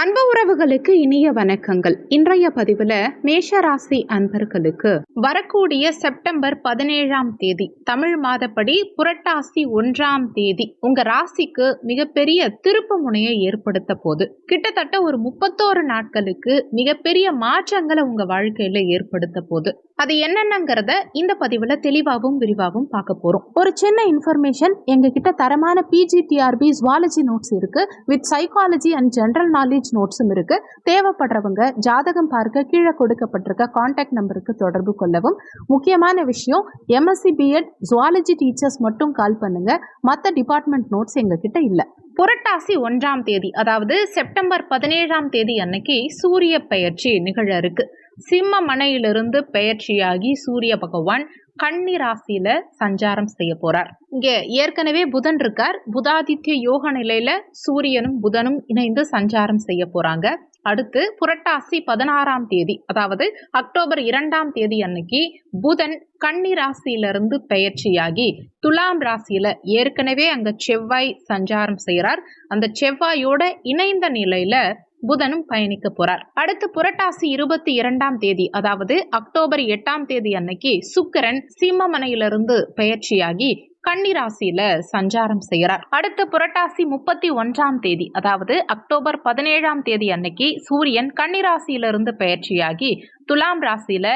அன்பு உறவுகளுக்கு இனிய வணக்கங்கள். இன்றைய பதிவில் மேஷராசி அன்பர்களுக்கு வரக்கூடிய செப்டம்பர் பதினேழாம் தேதி தமிழ் மாதப்படி புரட்டாசி ஒன்றாம் தேதி உங்க ராசிக்கு மிகப்பெரிய திருப்பு முனையை ஏற்படுத்த போது கிட்டத்தட்ட ஒரு முப்பத்தோரு நாட்களுக்கு மிகப்பெரிய மாற்றங்களை உங்க வாழ்க்கையில ஏற்படுத்த போது அது என்னென்னங்கிறத இந்த பதிவில் தெளிவாகவும் விரிவாகவும் பார்க்க போகிறோம் ஒரு சின்ன இன்ஃபர்மேஷன் எங்ககிட்ட தரமான பிஜிடிஆர்பி ஜுவாலஜி நோட்ஸ் இருக்கு. With psychology and general knowledge நோட்ஸும் இருக்கு. தேவைப்படுறவங்க ஜாதகம் பார்க்க கீழே கொடுக்கப்பட்டிருக்க காண்டாக்ட் நம்பருக்கு தொடர்பு கொள்ளவும். முக்கியமான விஷயம் எம்எஸ்சி பிஎட் ஜுவாலஜி டீச்சர்ஸ் மட்டும் கால் பண்ணுங்க. மற்ற டிபார்ட்மெண்ட் நோட்ஸ் எங்ககிட்ட இல்லை. புரட்டாசி ஒன்றாம் தேதி அதாவது செப்டம்பர் பதினேழாம் தேதி அன்னைக்கு சூரிய பயிற்சி நிகழ இருக்கு. சிம்ம மனையிலிருந்து பெயர்ச்சியாகி சூரிய பகவான் கன்னி ராசியில சஞ்சாரம் செய்ய போறார். இங்க ஏற்கனவே புதன் இருக்கார். புதாதித்ய யோக நிலையில சூரியனும் புதனும் இணைந்து சஞ்சாரம் செய்ய போறாங்க. அடுத்து புரட்டாசி பதினாறாம் தேதி அதாவது அக்டோபர் இரண்டாம் தேதி அன்னைக்கு புதன் கன்னி ராசியிலிருந்து பெயர்ச்சியாகி துலாம் ராசியில ஏற்கனவே அங்க செவ்வாய் சஞ்சாரம் செய்கிறார் அந்த செவ்வாயோட இணைந்த நிலையில புதனும் பயணிக்க போறார். அடுத்து புரட்டாசி இருபத்தி இரண்டாம் தேதி அதாவது அக்டோபர் எட்டாம் தேதி அன்னைக்கு சுக்கிரன் சிம்மமனையிலிருந்து பெயர்ச்சியாகி கன்னிராசியில சஞ்சாரம் செய்கிறார். அடுத்து புரட்டாசி முப்பத்தி ஒன்றாம் தேதி அதாவது அக்டோபர் பதினேழாம் தேதி அன்னைக்கு சூரியன் கன்னிராசியிலிருந்து பெயர்ச்சியாகி துலாம் ராசியில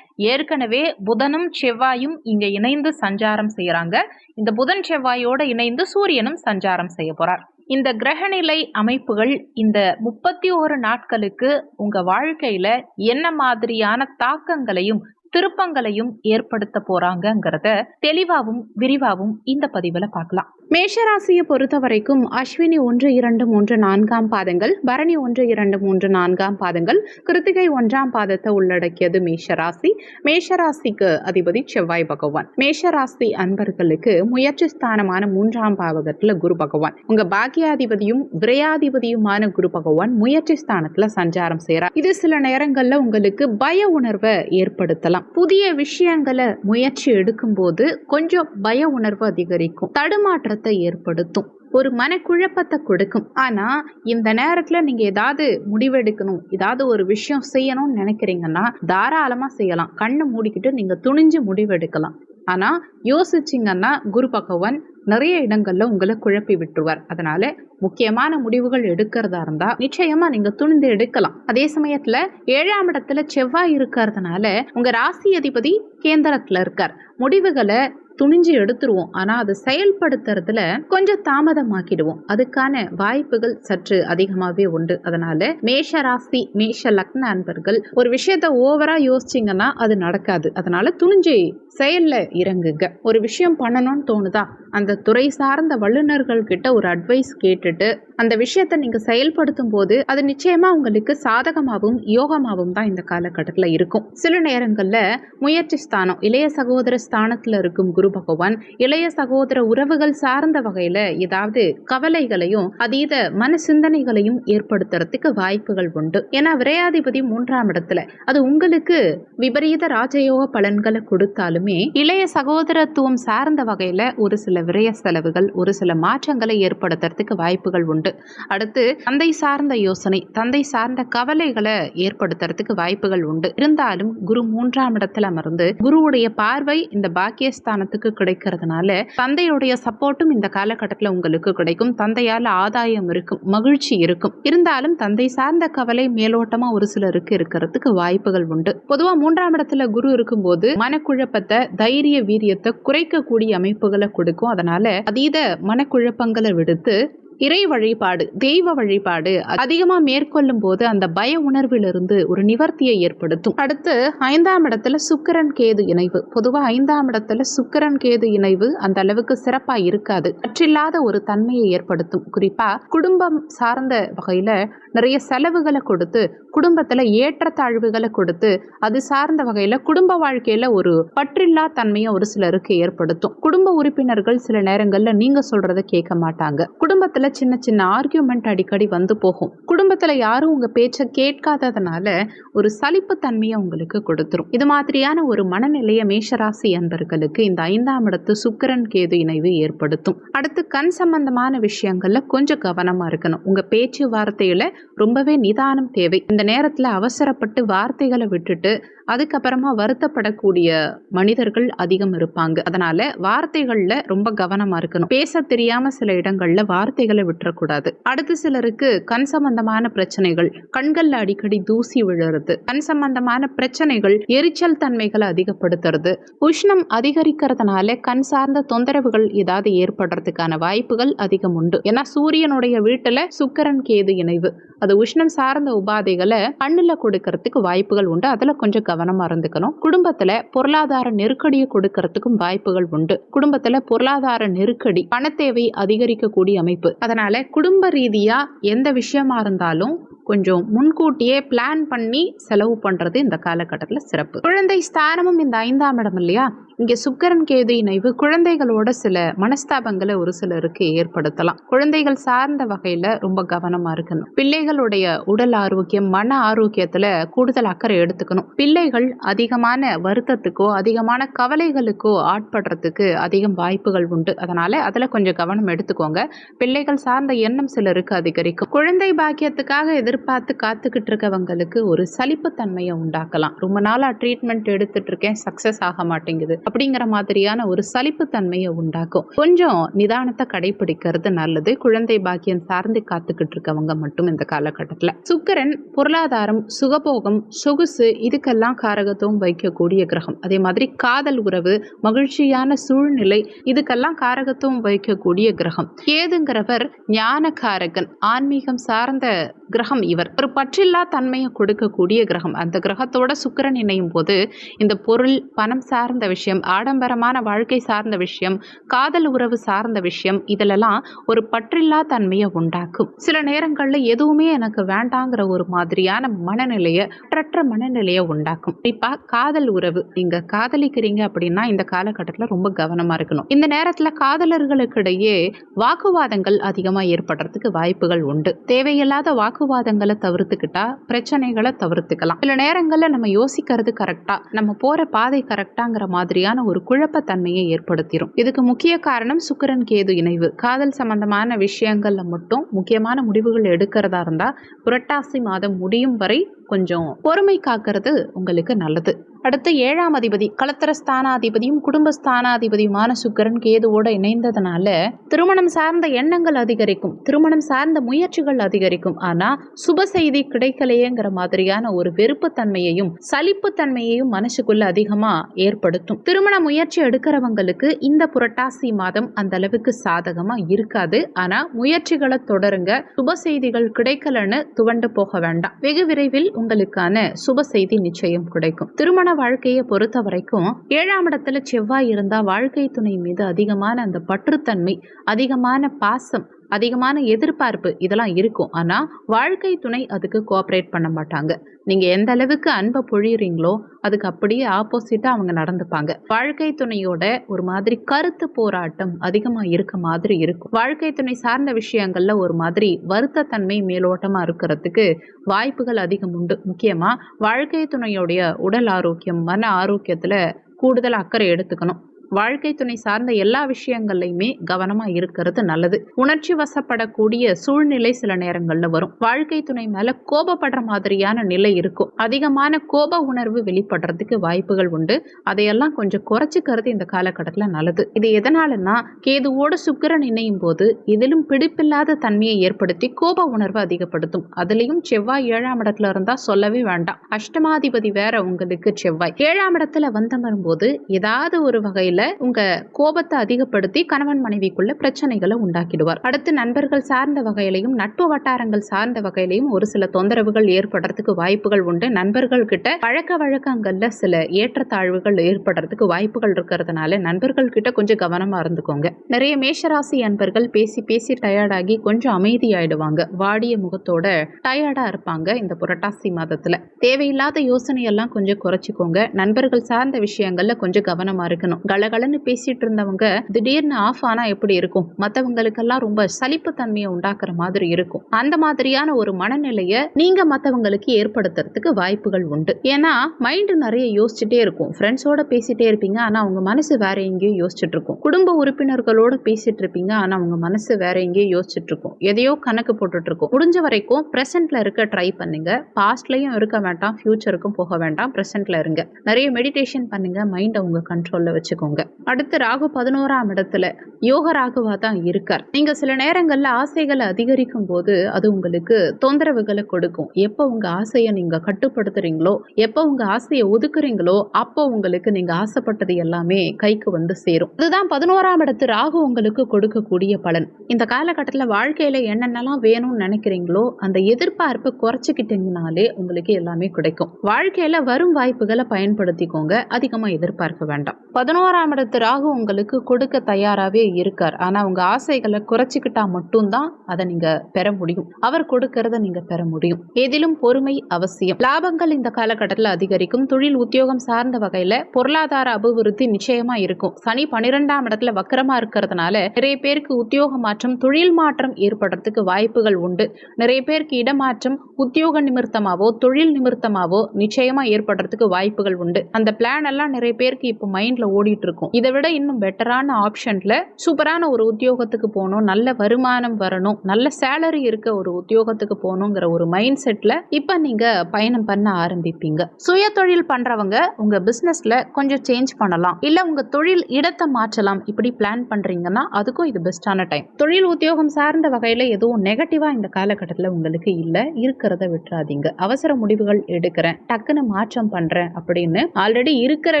ஏற்கனவே புதனும் செவ்வாயும் இங்க இணைந்து சஞ்சாரம் செய்யறாங்க இந்த புதன் செவ்வாயோட இணைந்து சூரியனும் சஞ்சாரம் செய்ய போறார். இந்த கிரகநிலை அமைப்புகள் இந்த முப்பத்தி ஒரு நாட்களுக்கு உங்கள் வாழ்க்கையில் என்ன மாதிரியான தாக்கங்களையும் திருப்பங்களையும் ஏற்படுத்த போறாங்கிறத தெளிவாகவும் விரிவாகவும் இந்த பதிவுல பார்க்கலாம். மேஷராசியை பொறுத்த வரைக்கும் அஸ்வினி ஒன்று இரண்டு மூன்று நான்காம் பாதங்கள் பரணி ஒன்று இரண்டு மூன்று நான்காம் பாதங்கள் கிருத்திகை ஒன்றாம் பாதத்தை உள்ளடக்கியது மேஷராசி. மேஷராசிக்கு அதிபதி செவ்வாய் பகவான். மேஷராசி அன்பர்களுக்கு முயற்சி ஸ்தானமான மூன்றாம் பாவகத்துல குரு பகவான். உங்க பாக்கியாதிபதியும் விரையாதிபதியுமான குரு பகவான் முயற்சி ஸ்தானத்துல சஞ்சாரம் செய்யறார் இது சில நேரங்கள்ல உங்களுக்கு பய உணர்வை ஏற்படுத்தலாம். புதிய விஷயங்களை முயற்சி எடுக்கும்போது கொஞ்சம் பய உணர்வு அதிகரிக்கும். தடுமாற்றத்தை ஏற்படுத்தும். ஒரு மனக்குழப்பத்தை கொடுக்கும். ஆனால் இந்த நேரத்தில் நீங்கள் ஏதாவது முடிவெடுக்கணும் ஏதாவது ஒரு விஷயம் செய்யணும்னு நினைக்கிறீங்கன்னா தாராளமாக செய்யலாம். கண்ணை மூடிக்கிட்டு நீங்கள் துணிஞ்சு முடிவெடுக்கலாம். ஆனால் யோசிச்சிங்கன்னா குரு பகவான் நிறைய இடங்கள்ல உங்களை குழப்பி விட்டுருவார். அதனால முக்கியமான முடிவுகள் எடுக்கிறதா இருந்தா நிச்சயமா நீங்க துணிந்து எடுக்கலாம். அதே சமயத்துல ஏழாம் இடத்துல செவ்வாய் இருக்கிறதுனால உங்க ராசி அதிபதி கேந்திரத்துல இருக்கார். முடிவுகளை துணிஞ்சு எடுத்துருவோம். ஆனால் அதை செயல்படுத்துறதுல கொஞ்சம் தாமதமாக்கிடுவோம். அதுக்கான வாய்ப்புகள் சற்று அதிகமாகவே உண்டு. அதனால மேஷ ராசி மேஷ லக்ன அன்பர்கள் ஒரு விஷயத்த ஓவரா யோசிச்சிங்கன்னா அது நடக்காது. அதனால துணிஞ்சு செயலில் இறங்குங்க. ஒரு விஷயம் பண்ணணும்னு தோணுதா? அந்த துறை சார்ந்த வல்லுநர்கள் கிட்ட ஒரு அட்வைஸ் கேட்டுட்டு அந்த விஷயத்தை நீங்க செயல்படுத்தும் போது அது நிச்சயமா உங்களுக்கு சாதகமாகவும் யோகமாகவும் தான் இந்த காலகட்டத்தில் இருக்கும். சில நேரங்களில் முயற்சி ஸ்தானம் இளைய சகோதர ஸ்தானத்தில் இருக்கும் குரு பகவான் இளைய சகோதர உறவுகள் சார்ந்த வகையில் ஏதாவது கவலைகளையும் அதீத மன சிந்தனைகளையும் ஏற்படுத்துறதுக்கு வாய்ப்புகள் உண்டு. ஏன்னா விரையாதிபதி மூன்றாம் இடத்துல அது உங்களுக்கு விபரீத ராஜயோக பலன்களை கொடுத்தாலும் இளைய சகோதரத்துவம் சார்ந்த வகையில ஒரு சில விரய செலவுகள் ஒரு சில மாற்றங்களை ஏற்படுத்துறதுக்கு வாய்ப்புகள் உண்டு. அடுத்து தந்தை சார்ந்த யோசனை தந்தை சார்ந்த கவலைகளை ஏற்படுத்துறதுக்கு வாய்ப்புகள் உண்டு. இருந்தாலும் குரு மூன்றாம் இடத்துல அமர்ந்து குருவுடைய பார்வை இந்த பாக்கியஸ்தானத்துக்கு கிடைக்கிறதுனால தந்தையுடைய சப்போர்ட்டும் இந்த காலகட்டத்தில் உங்களுக்கு கிடைக்கும். தந்தையால் ஆதாயம் இருக்கும் மகிழ்ச்சி இருக்கும். இருந்தாலும் தந்தை சார்ந்த கவலை மேலோட்டமா ஒரு சிலருக்கு இருக்கிறதுக்கு வாய்ப்புகள் உண்டு. பொதுவா மூன்றாம் இடத்துல குரு இருக்கும்போது மனக்குழப்பத்தை தைரிய வீரியத்தை குறைக்கக்கூடிய அமைப்புகளை கொடுக்கும். அதனால அதீத மனக்குழப்பங்களை விடுத்து இறை வழிபாடு தெய்வ வழிபாடு அதிகமா மேற்கொள்ளும் போது அந்த பய உணர்விலிருந்து ஒரு நிவர்த்தியை ஏற்படுத்தும். அடுத்து ஐந்தாம் இடத்துல சுக்கரன் கேது இணைவு. பொதுவா ஐந்தாம் இடத்துல சுக்கரன் கேது இணைவு அந்த அளவுக்கு சிறப்பா இருக்காது. பற்றில்லாத ஒரு தன்மையை ஏற்படுத்தும். குறிப்பா குடும்பம் சார்ந்த வகையில நிறைய செலவுகளை கொடுத்து குடும்பத்துல ஏற்றத்தாழ்வுகளை கொடுத்து அது சார்ந்த வகையில குடும்ப வாழ்க்கையில ஒரு பற்றில்லா தன்மையை ஒரு சிலருக்கு ஏற்படுத்தும். குடும்ப உறுப்பினர்கள் சில நேரங்கள்ல நீங்க சொல்றதை கேட்க மாட்டாங்க. குடும்பத்துல சின்ன சின்ன ஆர்கியூமெண்ட் அடிக்கடி வந்து போகும். குடும்பத்துல யாரும் உங்க பேச்சை கேட்காததுனால ஒரு சலிப்பு தன்மையை உங்களுக்கு கொடுத்துரும். இது மாதிரியான ஒரு மனநிலையை மேஷராசி அன்பர்களுக்கு இந்த ஐந்தாம் இடத்து சுக்கிரன் கேது இணைவு ஏற்படுத்தும். அடுத்து கண் சம்பந்தமான விஷயங்கள்ல கொஞ்சம் கவனமா இருக்கணும். உங்க பேச்சு வார்த்தையில ரொம்பவே நிதானம் தேவை. இந்த நேரத்துல அவசரப்பட்டு வார்த்தைகளை விட்டுட்டு அதுக்கப்புறமா வருத்தப்படக்கூடிய மனிதர்கள் அதிகம் இருப்பாங்க. அதனால வார்த்தைகள்ல ரொம்ப கவனமா இருக்கணும். பேச தெரியாம சில இடங்கள்ல வார்த்தைகளை விட்டுறக்கூடாது. அடுத்து சிலருக்கு கண் சம்பந்தமான பிரச்சனைகள் கண்கள்ல அடிக்கடி தூசி விழுறது. கண் சம்பந்தமான பிரச்சனைகள் எரிச்சல் தன்மைகளை அதிகப்படுத்துறது. உஷ்ணம் அதிகரிக்கிறதுனால கண் சார்ந்த தொந்தரவுகள் ஏதாவது ஏற்படுறதுக்கான வாய்ப்புகள் அதிகம் உண்டு. ஏன்னா சூரியனுடைய வீட்டுல சுக்கரன் கேது இணைவு. அது உஷ்ணம் சார்ந்த உபாதைகளை கண்ணுல கொடுக்கறதுக்கு வாய்ப்புகள் உண்டு. அதுல கொஞ்சம் கவனமா இருந்துக்கணும். குடும்பத்துல பொருளாதார நெருக்கடியை கொடுக்கறதுக்கும் வாய்ப்புகள் உண்டு. குடும்பத்துல பொருளாதார நெருக்கடி பணத்தேவை அதிகரிக்கக்கூடிய அமைப்பு. அதனால் குடும்ப ரீதியாக எந்த விஷயமா இருந்தாலும் கொஞ்சம் முன்கூட்டியே பிளான் பண்ணி செலவு பண்ணுறது இந்த காலகட்டத்தில் சிறப்பு. குழந்தை ஸ்தானமும் இந்த ஐந்தாம் இடம் இல்லையா? இங்கே சுக்கரன் கேது இணைவு குழந்தைகளோட சில மனஸ்தாபங்களை ஒரு சிலருக்கு ஏற்படுத்தலாம். குழந்தைகள் சார்ந்த வகையில் ரொம்ப கவனமாக இருக்கணும். பிள்ளைகளுடைய உடல் ஆரோக்கியம் மன ஆரோக்கியத்தில் கூடுதல் அக்கறை எடுத்துக்கணும். பிள்ளைகள் அதிகமான வருத்தத்துக்கோ அதிகமான கவலைகளுக்கோ ஆட்படுறதுக்கு அதிகம் வாய்ப்புகள் உண்டு. அதனால் அதில் கொஞ்சம் கவனம் எடுத்துக்கோங்க. பிள்ளைகள் சார்ந்த எண்ணம் சிலருக்கு அதிகரிக்கும். குழந்தை பாக்கியத்துக்காக எதிர்பார்த்து காத்துக்கிட்டு இருக்கவங்களுக்கு ஒரு சலிப்புத்தன்மையை உண்டாக்கலாம். ரொம்ப நாளாக ட்ரீட்மெண்ட் எடுத்துட்டு இருக்கேன். சக்ஸஸ் ஆக மாட்டேங்குது. அப்படிங்கிற மாதிரியான ஒரு சலிப்புத்தன்மையை உண்டாக்கும். கொஞ்சம் நிதானத்தை கடைபிடிக்கிறது நல்லது. குழந்தை பாக்கியம் சார்ந்து காத்துக்கிட்டு இருக்கவங்க மட்டும் இந்த காலகட்டத்தில். சுக்கரன் பொருளாதாரம் சுகபோகம் சொகுசு இதுக்கெல்லாம் காரகத்துவம் வைக்கக்கூடிய கிரகம். அதே மாதிரி காதல் உறவு மகிழ்ச்சியான சூழ்நிலை இதுக்கெல்லாம் காரகத்துவம் வைக்கக்கூடிய கிரகம். கேதுங்கிறவர் ஞானகாரகன் ஆன்மீகம் சார்ந்த கிரகம் இவர். ஒரு பற்றில்லா தன்மையை கொடுக்கக்கூடிய கிரகம். அந்த கிரகத்தோட சுக்கிரன் இணையும் போது இந்த பொருள் பணம் சார்ந்த விஷயம் ஆடம்பரமான வாழ்க்கை சார்ந்த விஷயம் காதல் உறவு சார்ந்த விஷயம் இதிலெல்லாம் ஒரு பற்றில்லா தன்மையை உண்டாக்கும். சில நேரங்களில் எதுவுமே எனக்கு வேண்டாங்கிற ஒரு மாதிரியான மனநிலையை பற்ற மனநிலையை உண்டாக்கும். குறிப்பாக காதல் உறவு நீங்க காதலிக்கிறீங்க அப்படின்னா இந்த காலகட்டத்தில் ரொம்ப கவனமா இருக்கணும். இந்த நேரத்தில் காதலர்களுக்கிடையே வாக்குவாதங்கள் அதிகமாக ஏற்படுறதுக்கு வாய்ப்புகள் உண்டு. தேவையில்லாத வாக்கு வாக்குவாதங்களை தவிர்த்துக்கிட்டா பிரச்சனைகளை தவிர்த்துக்கலாம். சில நேரங்களில் நம்ம யோசிக்கிறது கரெக்டா நம்ம போற பாதை கரெக்டாங்கிற மாதிரியான ஒரு குழப்பத்தன்மையை ஏற்படுத்திடும் இதுக்கு முக்கிய காரணம் சுக்கிரன் கேது இணைவு. காதல் சம்பந்தமான விஷயங்கள்ல மட்டும் முக்கியமான முடிவுகள் எடுக்கிறதா இருந்தா புரட்டாசி மாதம் முடியும் வரை கொஞ்சம் பொறுமை காக்கிறது உங்களுக்கு நல்லது. அடுத்து ஏழாம் அதிபதி கலத்தர ஸ்தானாதிபதியும் குடும்ப ஸ்தானாதிபதியுமான சுக்கரன் கேதுவோட இணைந்ததுனால திருமணம் சார்ந்த எண்ணங்கள் அதிகரிக்கும் திருமணம் சார்ந்த முயற்சிகள் அதிகரிக்கும். ஆனா சுப செய்தி கிடைக்கலையேங்கிற மாதிரியான ஒரு வெறுப்புத்தன்மையையும் சலிப்புத்தன்மையையும் மனசுக்குள்ள அதிகமா ஏற்படுத்தும். திருமண முயற்சி எடுக்கிறவங்களுக்கு இந்த புரட்டாசி மாதம் அந்த அளவுக்கு சாதகமா இருக்காது. ஆனா முயற்சிகளை தொடருங்க சுப செய்திகள் கிடைக்கலன்னு துவண்டு போக வேண்டாம். வெகு விரைவில் உங்களுக்கான சுப செய்தி நிச்சயம் கிடைக்கும். திருமண வாழ்க்கையை பொறுத்த வரைக்கும் ஏழாம் இடத்துல செவ்வாய் இருந்தால் வாழ்க்கை துணை மீது அதிகமான அந்த பற்றுத்தன்மை அதிகமான பாசம் அதிகமான எதிர்பார்ப்பு இதெல்லாம் இருக்கும். ஆனால் வாழ்க்கை துணை அதுக்கு கோஆப்ரேட் பண்ண மாட்டாங்க. நீங்கள் எந்த அளவுக்கு அன்பை பொழியுறீங்களோ அதுக்கு அப்படியே ஆப்போசிட்டாக அவங்க நடந்துப்பாங்க. வாழ்க்கை துணையோட ஒரு மாதிரி கருத்து போராட்டம் அதிகமாக இருக்க மாதிரி இருக்கும். வாழ்க்கை துணை சார்ந்த விஷயங்களில் ஒரு மாதிரி வருத்தத்தன்மை மேலோட்டமாக இருக்கிறதுக்கு வாய்ப்புகள் அதிகம் உண்டு. முக்கியமாக வாழ்க்கை துணையோடைய உடல் ஆரோக்கியம் மன ஆரோக்கியத்தில் கூடுதல் அக்கறை எடுத்துக்கணும். வாழ்க்கை துணை சார்ந்த எல்லா விஷயங்கள்லையுமே கவனமாக இருக்கிறது நல்லது. உணர்ச்சி வசப்படக்கூடிய சூழ்நிலை சில நேரங்களில் வரும். வாழ்க்கை துணை மேலே கோபப்படுற மாதிரியான நிலை இருக்கும். அதிகமான கோப உணர்வு வெளிப்படுறதுக்கு வாய்ப்புகள் உண்டு. அதையெல்லாம் கொஞ்சம் குறைச்சிக்கிறது இந்த காலகட்டத்தில் நல்லது. இது எதனாலன்னா கேதுவோடு சுக்கிரன் இணையும் போது இதிலும் பிடிப்பில்லாத தன்மையை ஏற்படுத்தி கோப உணர்வு அதிகப்படுத்தும். அதுலேயும் செவ்வாய் ஏழாம் இடத்துல இருந்தா சொல்லவே வேண்டாம். அஷ்டமாதிபதி வேற உங்களுக்கு செவ்வாய். ஏழாம் இடத்துல வந்தமரும் போது ஏதாவது ஒரு வகையில் உங்க கோபத்தை அதிகப்படுத்தி கணவன் மனைவிக்குள்ள பிரச்சனைகளை உண்டாக்கிடுவார். அடுத்து நண்பர்கள் சார்ந்த வகையிலையும் நட்பு வட்டாரங்கள் சார்ந்த வகையிலையும் ஒரு சில தொந்தரவுகள் ஏற்படுறதுக்கு வாய்ப்புகள் உண்டு. நண்பர்கள் கிட்ட பழக்க வழக்கங்கள்ல சில ஏற்றத்தாழ்வுகள் ஏற்படுறதுக்கு வாய்ப்புகள் இருக்கிறதுனால நண்பர்கள் கிட்ட கொஞ்சம் கவனமா இருந்துக்கோங்க. நிறைய மேஷராசி அன்பர்கள் பேசி பேசி டயர்டாகி கொஞ்சம் அமைதியாயிடுவாங்க. வாடிய முகத்தோட டயர்டா இருப்பாங்க இந்த புரட்டாசி மாதத்துல. தேவையில்லாத யோசனையெல்லாம் கொஞ்சம் குறைச்சிக்கோங்க. நண்பர்கள் சார்ந்த விஷயங்கள்ல கொஞ்சம் கவனமா இருக்கணும். கல கலகலன்னு பேசிட்டு இருந்தவங்க திடீர்னு ஆஃப் ஆனா எப்படி இருக்கும்? மற்றவங்களுக்கெல்லாம் ரொம்ப சலிப்பு தன்மையை உண்டாக்குற மாதிரி இருக்கும். அந்த மாதிரியான ஒரு மனநிலையை நீங்க மற்றவங்களுக்கு ஏற்படுத்துறதுக்கு வாய்ப்புகள் உண்டு. ஏன்னா மைண்டு நிறைய யோசிச்சுட்டே இருக்கும். ஃப்ரெண்ட்ஸோட பேசிட்டே இருப்பீங்க ஆனா அவங்க மனசு வேற எங்கேயோ யோசிச்சுட்டு இருக்கும். குடும்ப உறுப்பினர்களோட பேசிட்டு இருப்பீங்க ஆனா அவங்க மனசு வேற எங்கேயோ யோசிச்சுட்டு இருக்கும். எதையோ கணக்கு போட்டுட்டு இருக்கும். முடிஞ்ச வரைக்கும் ப்ரெசென்ட்ல இருக்க ட்ரை பண்ணுங்க. பாஸ்ட்லயும் இருக்க வேண்டாம் ஃபியூச்சருக்கும் போக வேண்டாம் ப்ரெசென்ட்ல இருங்க. நிறைய மெடிடேஷன் பண்ணுங்க மைண்டை உங்க கண்ட்ரோல்ல வச்சுக்கோங்க. அடுத்து ராகு பதினோராம் இடத்துல யோக ராகுவா தான் இருக்கார். நீங்க சில நேரங்கள்ல ஆசைகளை அதிகரிக்கும் போது அது உங்களுக்கு தொந்தரவுகளை கொடுக்கும். எப்போ உங்க ஆசையை நீங்க கட்டுப்படுத்துறீங்களோ எப்போ உங்க ஆசையை ஒதுக்குறீங்களோ அப்போ உங்களுக்கு நீங்க ஆசைப்பட்டது எல்லாமே கைக்கு வந்து சேரும். இதுதான் பதினோராம் இடத்து ராகு உங்களுக்கு கொடுக்கக்கூடிய பலன். இந்த காலகட்டத்தில் வாழ்க்கையில என்னென்னலாம் வேணும்னு நினைக்கிறீங்களோ அந்த எதிர்பார்ப்பை குறைச்சிக்கிட்டீங்கனாலே உங்களுக்கு எல்லாமே கிடைக்கும். வாழ்க்கையில வரும் வாய்ப்புகளை பயன்படுத்திக்கோங்க. அதிகமா எதிர்பார்க்க வேண்டாம். பதினோராம் இடத்து ராகு உங்களுக்கு கொடுக்க தயாராகவே இருக்கார். ஆனா உங்கள் ஆசைகளை குறைச்சிக்கிட்டா மட்டும்தான் அதை நீங்க பெற முடியும். அவர் கொடுக்கறத நீங்க பெற முடியும். எதிலும் பொறுமை அவசியம். லாபங்கள் இந்த காலகட்டத்தில் அதிகரிக்கும். தொழில் உத்தியோகம் சார்ந்த வகையில பொருளாதார அபிவிருத்தி நிச்சயமா இருக்கும். சனி பன்னிரெண்டாம் இடத்துல வக்கரமா இருக்கிறதுனால நிறைய பேருக்கு உத்தியோக மாற்றம் தொழில் மாற்றம் ஏற்படுறதுக்கு வாய்ப்புகள் உண்டு. நிறைய பேருக்கு இடமாற்றம் உத்தியோக நிமித்தமாவோ தொழில் நிமித்தமாவோ நிச்சயமா ஏற்படுறதுக்கு வாய்ப்புகள் உண்டு. அந்த பிளான் எல்லாம் நிறைய பேருக்கு இப்போ மைண்ட்ல ஓடிட்டு இருக்கும். இதை விட இன்னும் பெட்டரான ஆப்ஷன்ல சூப்பரான ஒரு உத்தியோகத்துக்கு போகணும் நல்ல வருமானம் வரணும் நல்ல சேலரி இருக்க ஒரு உத்தியோகத்துக்கு போகணுங்கிற ஒரு மைண்ட் செட்ல இப்ப நீங்க பயணம் பண்ண ஆரம்பிப்பீங்க. சுய தொழில் பண்றவங்க உங்க பிசினஸ்ல கொஞ்சம் சேஞ்ச் பண்ணலாம். இல்ல உங்க தொழில் இடத்தை மாற்றலாம். இப்படி பிளான் பண்றீங்கன்னா அதுக்கும் இது பெஸ்டான டைம் தொழில் உத்தியோகம் சார்ந்த வகையில எதுவும் நெகட்டிவா இந்த காலகட்டத்தில் உங்களுக்கு இல்ல. இருக்கிறத விட்டுறாதீங்க. அவசர முடிவுகள் எடுக்கிறேன். டக்குன்னு மாற்றம் பண்றேன் அப்படின்னு ஆல்ரெடி இருக்கிற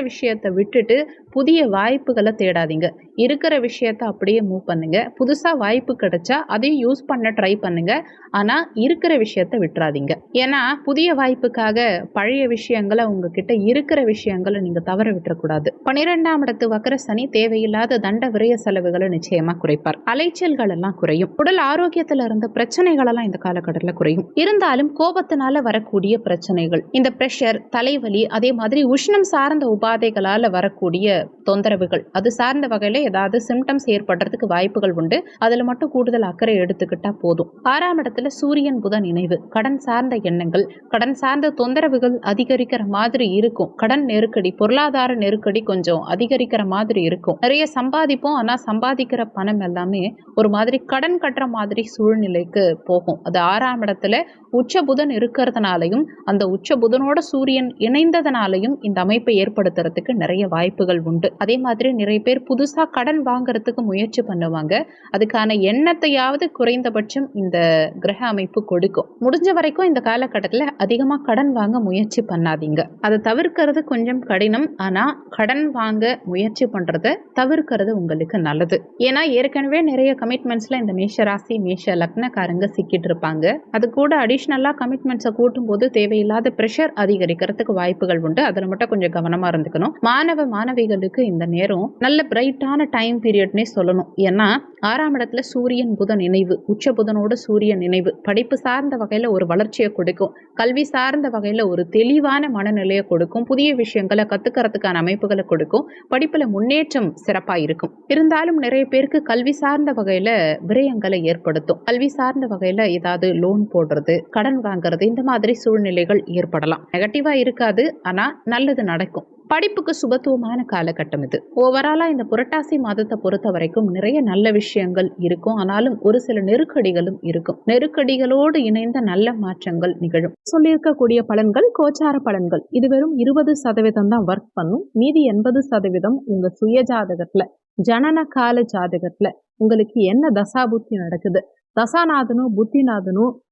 விஷயத்தை விட்டுட்டு புதிய வாய்ப்புகளை தேடாதீங்க. இருக்கிற விஷயத்த அப்படியே மூவ் பண்ணுங்க. புதுசா வாய்ப்பு கிடைச்சா அதையும் யூஸ் பண்ண ட்ரை பண்ணுங்க. ஆனா இருக்கிற விஷயத்த விட்டுறாதீங்க. ஏன்னா புதிய வாய்ப்புக்காக பழைய விஷயங்களை உங்ககிட்ட இருக்கிற விஷயங்களை நீங்க தவற விட்டுறக்கூடாது. பனிரெண்டாம் இடத்து வக்கர சனி தேவையில்லாத தண்ட விரய செலவுகளை நிச்சயமா குறைப்பார். அலைச்சல்கள் எல்லாம் குறையும். உடல் ஆரோக்கியத்துல இருந்த பிரச்சனைகள் எல்லாம் இந்த காலகட்டத்தில் குறையும். இருந்தாலும் கோபத்தினால வரக்கூடிய பிரச்சனைகள் இந்த பிரஷர் தலைவலி அதே மாதிரி உஷ்ணம் சார்ந்த உபாதைகளால வரக்கூடிய தொந்தரவுகள். அது சார்ந்த வகையில் ஏதாவது சிம்டம்ஸ் ஏற்படுறதுக்கு வாய்ப்புகள் உண்டு. அதில் மட்டும் கூடுதல் அக்கறை எடுத்துக்கிட்டா போதும். ஆறாம் இடத்துல சூரியன் புதன் இணைவு. கடன் சார்ந்த எண்ணங்கள். கடன் சார்ந்த தொந்தரவுகள் அதிகரிக்கிற மாதிரி இருக்கும். கடன் நெருக்கடி பொருளாதார நெருக்கடி கொஞ்சம் அதிகரிக்கிற மாதிரி இருக்கும். நிறைய சம்பாதிப்போம். ஆனால் சம்பாதிக்கிற பணம் எல்லாமே ஒரு மாதிரி கடன் கட்டுற மாதிரி சூழ்நிலைக்கு போகும். அது ஆறாம் இடத்துல உச்ச புதன் இருக்கிறதுனாலையும் அந்த உச்ச புதனோட சூரியன் இணைந்ததுனாலையும் இந்த அமைப்பை ஏற்படுத்துறதுக்கு நிறைய வாய்ப்புகள் உண்டு. அதே மாதிரி நிறைய பேர் புதுசாக கடன் வாங்குறதுக்கு முயற்சி பண்ணுவாங்க. அதுக்கான எண்ணத்தையாவது குறைந்தபட்சம் இந்த கிரக அமைப்பு கொடுக்கும். முடிஞ்ச வரைக்கும் இந்த காலகட்டத்தில் அதிகமாக கடன் வாங்க முயற்சி பண்ணாதீங்க. அதை தவிர்க்கிறது கொஞ்சம் கடினம். ஆனால் கடன் வாங்க முயற்சி பண்ணுறத தவிர்க்கிறது உங்களுக்கு நல்லது. ஏன்னா ஏற்கனவே நிறைய கமிட்மெண்ட்ஸில் இந்த மேஷ ராசி மேஷ லக்னக்காரங்க சிக்கிட்டு இருப்பாங்க. அது கூட அடிஷ்னலாக கமிட்மெண்ட்ஸை கூட்டும் போது தேவையில்லாத ப்ரெஷர் அதிகரிக்கிறதுக்கு வாய்ப்புகள் உண்டு. அதில் மட்டும் கொஞ்சம் கவனமாக இருந்துக்கணும். மாணவ மாணவிகளுக்கு இந்த நேரம் நல்ல பிரைட்டான டைம் பீரியட்னே சொல்லணும். ஏன்னா ஆறாம் இடத்துல சூரியன் புதன் நினைவு உச்ச புதனோட சூரியன் நினைவு. படிப்பு சார்ந்த வகையில் ஒரு வளர்ச்சியை கொடுக்கும். கல்வி சார்ந்த வகையில் ஒரு தெளிவான மனநிலையை கொடுக்கும். புதிய விஷயங்களை கத்துக்கிறதுக்கான அமைப்புகளை கொடுக்கும். படிப்புல முன்னேற்றம் சிறப்பாக இருக்கும். இருந்தாலும் நிறைய பேருக்கு கல்வி சார்ந்த வகையில் விரயங்களை ஏற்படுத்தும். கல்வி சார்ந்த வகையில் ஏதாவது லோன் போடுறது கடன் வாங்குறது இந்த மாதிரி சூழ்நிலைகள் ஏற்படலாம். நெகட்டிவா இருக்காது ஆனா நல்லது நடக்கும். படிப்புக்கு சுபத்துவமான காலகட்டம் இது. ஓவராலா இந்த புரட்டாசி மாதத்தை பொறுத்த வரைக்கும் நிறைய நல்ல விஷயங்கள் இருக்கும். ஆனாலும் ஒரு சில நெருக்கடிகளும் இருக்கும். நெருக்கடிகளோடு இணைந்த நல்ல மாற்றங்கள் நிகழும். சொல்லியிருக்கக்கூடிய பலன்கள் கோச்சார பலன்கள். இது வெறும் இருபது சதவீதம் தான் ஒர்க் பண்ணும். மீதி எண்பது சதவீதம் உங்க சுய ஜாதகத்துல ஜனன கால ஜாதகத்துல உங்களுக்கு என்ன தசாபுத்தி நடக்குது? தசாநாதனும் புத்திநாதனும்